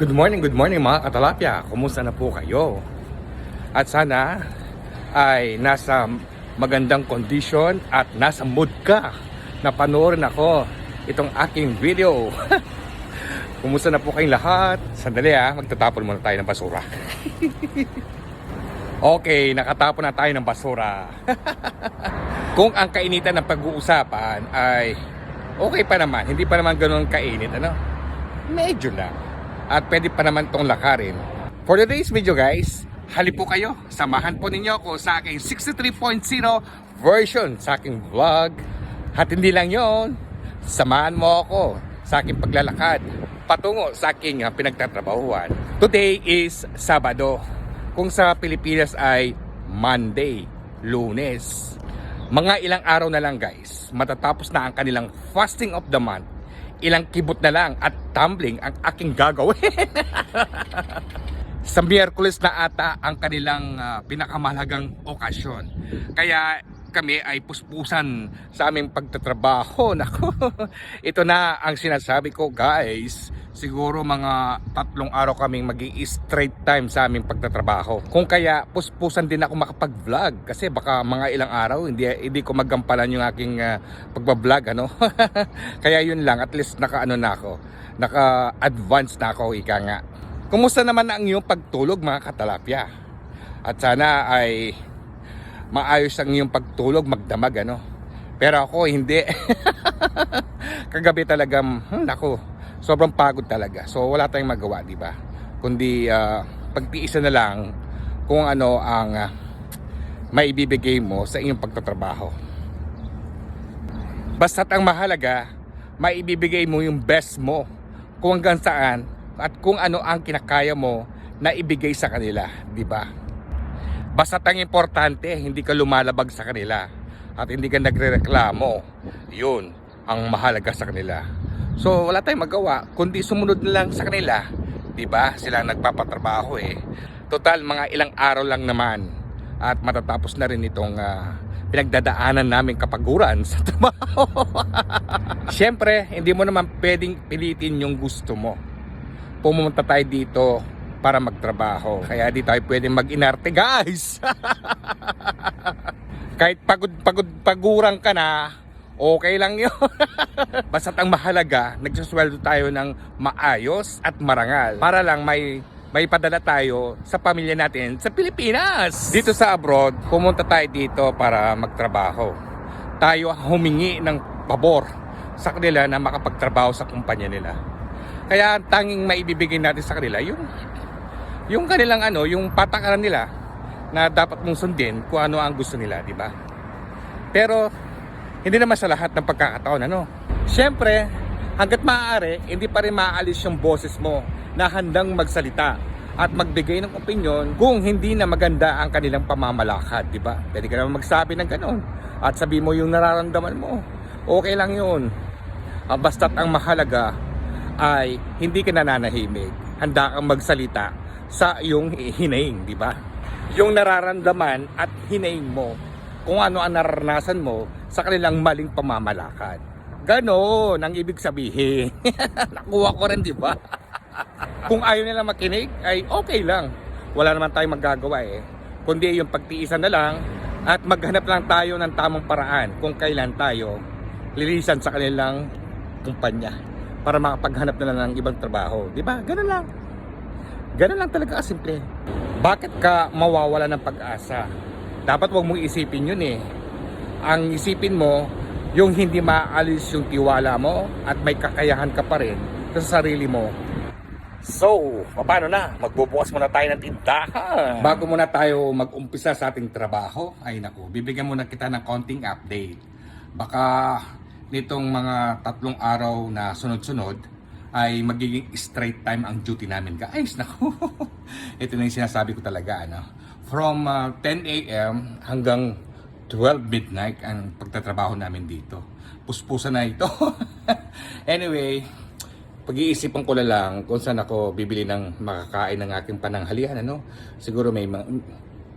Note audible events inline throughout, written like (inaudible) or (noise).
Good morning, good morning mga katalapya. Kumusta na po kayo? At sana ay nasa magandang kondisyon at nasa mood ka na panoorin ako itong aking video. (laughs) Kumusta na po kayong lahat? Sandali ah, magtatapon muna tayo ng basura. (laughs) okay, nakatapon na tayo ng basura. (laughs) Kung ang kainitan ng pag-uusapan ay okay pa naman, hindi pa naman ganun kainit, ano? Medyo lang. At pwede pa naman tong lakarin. For today's video guys, hali po kayo. Samahan po ninyo ako sa aking 63.0 version sa aking vlog. At hindi lang yon, samahan mo ako sa aking paglalakad patungo sa aking ah, pinagtatrabahuan. Today is Sabado. Kung sa Pilipinas ay Monday, Lunes. Mga ilang araw na lang guys, matatapos na ang kanilang fasting of the month. Ilang kibot na lang at tumbling ang aking gagawin. (laughs) sa Miyerkules na ata ang kanilang ah, pinakamahalagang okasyon. Kaya kami ay puspusan sa aming pagtatrabaho. (laughs) Nako, ito na ang sinasabi ko guys. Siguro mga tatlong araw kaming mag straight time sa aming pagtatrabaho. Kung kaya puspusan din ako makapag-vlog kasi baka mga ilang araw hindi, hindi ko magampalan yung aking ah, pagbablog ano. (laughs) kaya yun lang at least naka ano na ako. Naka-advance na ako ika nga. Kumusta naman ang iyong pagtulog mga katalapya? At sana ay maayos ang iyong pagtulog, magdamag ano. Pero ako hindi. (laughs) Kagabi talaga, hmm, nako, sobrang pagod talaga. So wala tayong magawa, di ba? Kundi ah, pagtiisan na lang kung ano ang ah, maibibigay mo sa iyong pagtatrabaho. Basta't ang mahalaga, maibibigay mo yung best mo kung hanggang saan at kung ano ang kinakaya mo na ibigay sa kanila, di ba? Basta't ang importante, hindi ka lumalabag sa kanila at hindi ka nagrereklamo. Yun ang mahalaga sa kanila. So wala tayong magawa kundi sumunod na lang sa kanila. 'Di ba? Sila nagpapatrabaho eh. Total mga ilang araw lang naman at matatapos na rin itong ah, pinagdadaanan namin kapaguran sa (laughs) trabaho. Siyempre, hindi mo naman pwedeng pilitin yung gusto mo. Pumunta tayo dito para magtrabaho. Kaya di tayo pwedeng mag-inarte, guys. (laughs) Kahit pagod pagod pagurang ka na, okay lang 'yon. (laughs) Basta't ang mahalaga, nagsusweldo tayo ng maayos at marangal para lang may may padala tayo sa pamilya natin sa Pilipinas. Dito sa abroad, pumunta tayo dito para magtrabaho. Tayo humingi ng pabor sa kanila na makapagtrabaho sa kumpanya nila. Kaya ang tanging maibibigay natin sa kanila yung yung kanilang ano, yung patakaran nila na dapat mong sundin kung ano ang gusto nila, di ba? Pero hindi naman sa lahat ng pagkakataon ano. Siyempre, hangga't maaari, hindi pa rin maaalis yung boses mo na handang magsalita at magbigay ng opinion kung hindi na maganda ang kanilang pamamalakad, di ba? Pwede ka naman magsabi ng ganon at sabi mo yung nararamdaman mo. Okay lang yun. Ah, basta't ang mahalaga ay hindi ka nananahimik. Handa kang magsalita sa iyong hinaing, di ba? Yung nararamdaman at hinaing mo kung ano ang naranasan mo sa kanilang maling pamamalakad. Ganon ang ibig sabihin. (laughs) Nakuha ko rin, di ba? (laughs) kung ayaw nila makinig, ay okay lang. Wala naman tayong magagawa eh. Kundi yung pagtiisan na lang at maghanap lang tayo ng tamang paraan kung kailan tayo lilisan sa kanilang kumpanya para makapaghanap na lang ng ibang trabaho. Di ba? Ganun lang. Ganun lang talaga kasimple. Bakit ka mawawala ng pag-asa? Dapat wag mong isipin yun eh. Ang isipin mo, yung hindi maalis yung tiwala mo at may kakayahan ka pa rin sa sarili mo. So, paano na? Magbubukas muna tayo ng tindahan. Bago muna tayo mag-umpisa sa ating trabaho, ay naku, bibigyan muna kita ng konting update. Baka nitong mga tatlong araw na sunod-sunod, ay magiging straight time ang duty namin guys. (laughs) Naku, ito na yung sinasabi ko talaga. Ano? From uh, 10 a.m. hanggang 12 midnight ang pagtatrabaho namin dito. Puspusan na ito. (laughs) anyway, pag-iisipan ko na lang kung saan ako bibili ng makakain ng aking pananghalian. Ano? Siguro may ma-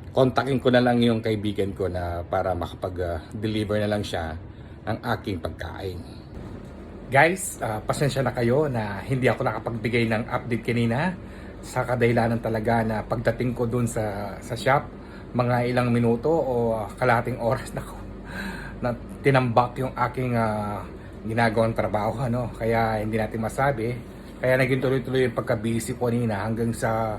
kontakin ko na lang yung kaibigan ko na para makapag-deliver na lang siya ng aking pagkain. Guys, ah, pasensya na kayo na hindi ako nakapagbigay ng update kanina sa kadahilanan talaga na pagdating ko dun sa, sa shop, mga ilang minuto o kalahating oras na ko na tinambak yung aking ah, ginagawang trabaho ano? Kaya hindi natin masabi. Kaya naging tuloy-tuloy yung pagka-busy ko kanina hanggang sa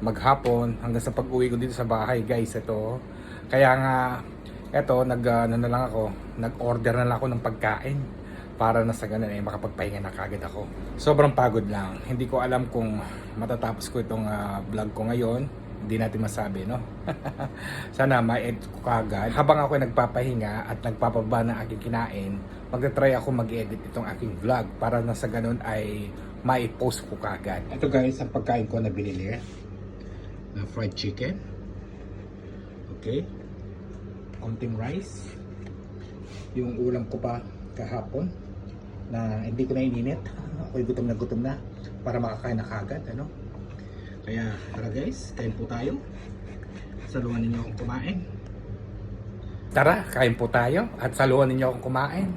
maghapon hanggang sa pag-uwi ko dito sa bahay guys ito kaya nga eto nag ah, ano na lang ako nag-order na lang ako ng pagkain para na sa ganun ay makapagpahinga na kagad ako. Sobrang pagod lang. Hindi ko alam kung matatapos ko itong ah, vlog ko ngayon. Hindi natin masabi no? (laughs) Sana ma-edit ko kagad habang ako nagpapahinga at nagpapaba ng aking kinain magta-try ako mag-edit itong aking vlog para na sa ganun ay mai-post ko kagad ito guys ang pagkain ko na binili. Na fried chicken. Okay. Konting rice. Yung ulam ko pa kahapon na hindi ko na ininit ako'y gutom na gutom na para makakain na kagad ano? Kaya tara guys kain po tayo. Saluhan ninyo akong kumain. Tara kain po tayo at saluhan ninyo akong kumain.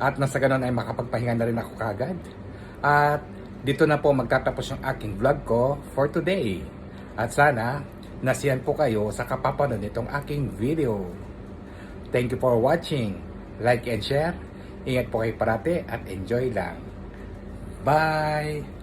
At nasa ganun ay makapagpahinga na rin ako kagad. At dito na po magtatapos yung aking vlog ko for today. At sana nasiyan po kayo sa kapapanood nitong aking video. Thank you for watching. Like and share. Ingat po kayo parati at enjoy lang. Bye!